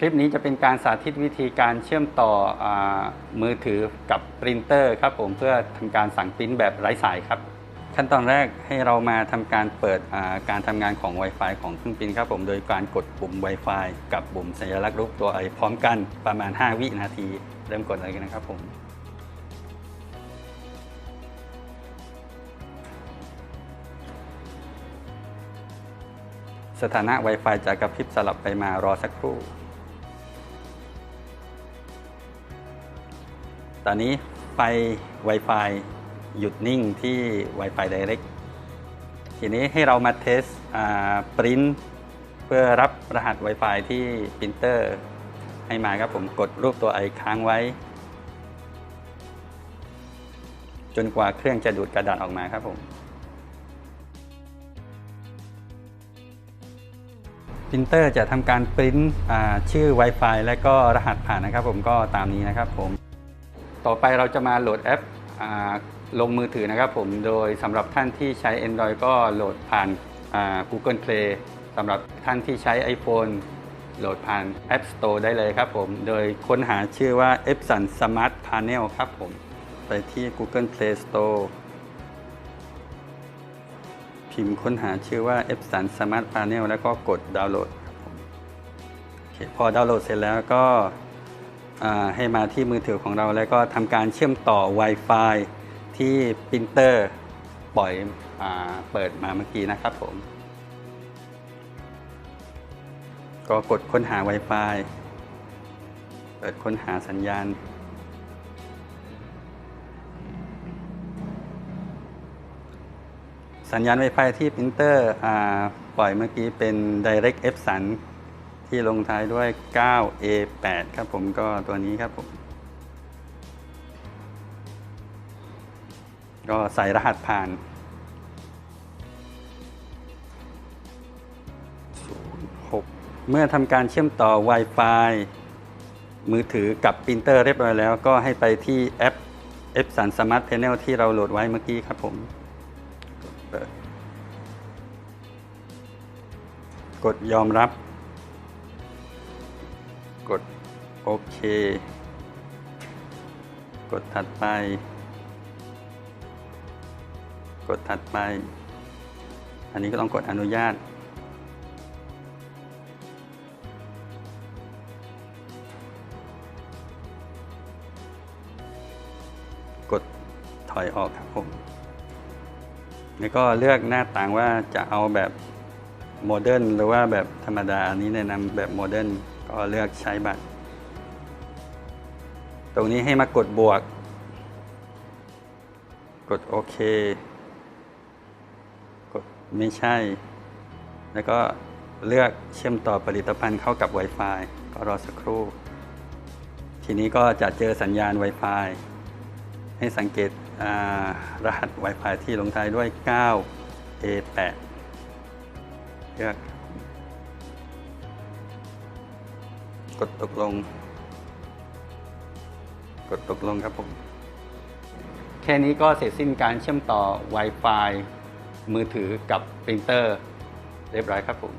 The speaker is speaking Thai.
คลิปนี้จะเป็นการสาธิตวิธีการเชื่อมต่ออมือถือกับปรินเตอร์ครับผมเพื่อทำการสั่งปริ้นแบบไร้สายครับ ขั้นตอนแรกให้เรามาทำการเปิดการทำงานของ Wi-Fi ของเครื่องปริ้นครับผมโดยการกดปุ่ม Wi-Fi กับปุ่มสัญลักษณ์รูปตัวไอพร้อมกันประมาณ 5 วินาที เริ่มกดเลยกันนะครับผมสถานะ Wi-Fi จะกระพริบสลับไปมารอสักครู่ ตอนนี้ไฟ Wi-Fi หยุดนิ่งที่ Wi-Fi Direct ทีนี้ให้เรามาเทสปริ้นเพื่อรับรหัส Wi-Fi ที่ปรินเตอร์ให้มาครับผมกดรูปตัวไอค้างไว้ จนกว่าเครื่องจะดูดกระดาษออกมาครับผมปรินเตอร์จะทำการปริ้นชื่อ Wi-Fi และก็รหัสผ่านนะครับผมก็ตามนี้นะครับผม ต่อไปเราจะมาโหลดแอปอลงมือถือนะครับผม โดยสำหรับท่านที่ใช้ Android ก็โหลดผ่าน Google Play สำหรับท่านที่ใช้ iPhone โหลดผ่าน App Store ได้เลยครับผม โดยค้นหาชื่อว่า Epson Smart Panel ครับผม ไปที่ Google Play Store พิมพ์ค้นหาชื่อว่า Epson Smart Panel แล้วก็กดดาวน์โหลดครับผมพอดาวน์โหลดเสร็จแล้วก็ ให้มาที่มือถือของเราแล้วก็ทำการเชื่อมต่อ Wi-Fi ที่ปรินเตอร์ปล่อยอเปิดมาเมื่อกี้นะครับผม ก็กดค้นหา Wi-Fi เปิดค้นหาสัญญาณ สัญญาณ Wi-Fi ที่ปรินเตอร์ปล่อยเมื่อกี้เป็น Direct F สัน ที่ลงท้ายด้วย 9A8 ครับผมก็ตัวนี้ครับผม ก็ใส่รหัสผ่าน06เมื่อทำการเชื่อมต่อ Wi-Fi มือถือกับปรินเตอร์เรียบร้อยแล้ว ก็ให้ไปที่แอป F สัน Smart Panel ที่เราโหลดไว้เมื่อกี้ครับผม กดยอมรับ กดโอเค กดถัดไป กดถัดไป อันนี้ก็ต้องกดอนุญาต กดถอยออกครับผมแล้วก็เลือกหน้าต่างว่าจะเอาแบบโมเดิร์นหรือว่าแบบธรรมดา อันนี้แนะนำแบบโมเดิร์น ก็เลือกใช้บัตร ตรงนี้ให้มากดบวก กดโอเค กดไม่ใช่ แล้วก็เลือกเชื่อมต่อผลิตภัณฑ์เข้ากับ Wi-Fi ก็รอสักครู่ ทีนี้ก็จะเจอสัญญาณ Wi-Fi ให้สังเกตรหัส Wi-Fi ที่ลงท้ายด้วย 9A8 เลือก กดตกลง กดตกลงครับผม แค่นี้ก็เสร็จสิ้นการเชื่อมต่อ Wi-Fi มือถือกับปรินเตอร์ เรียบร้อยครับผม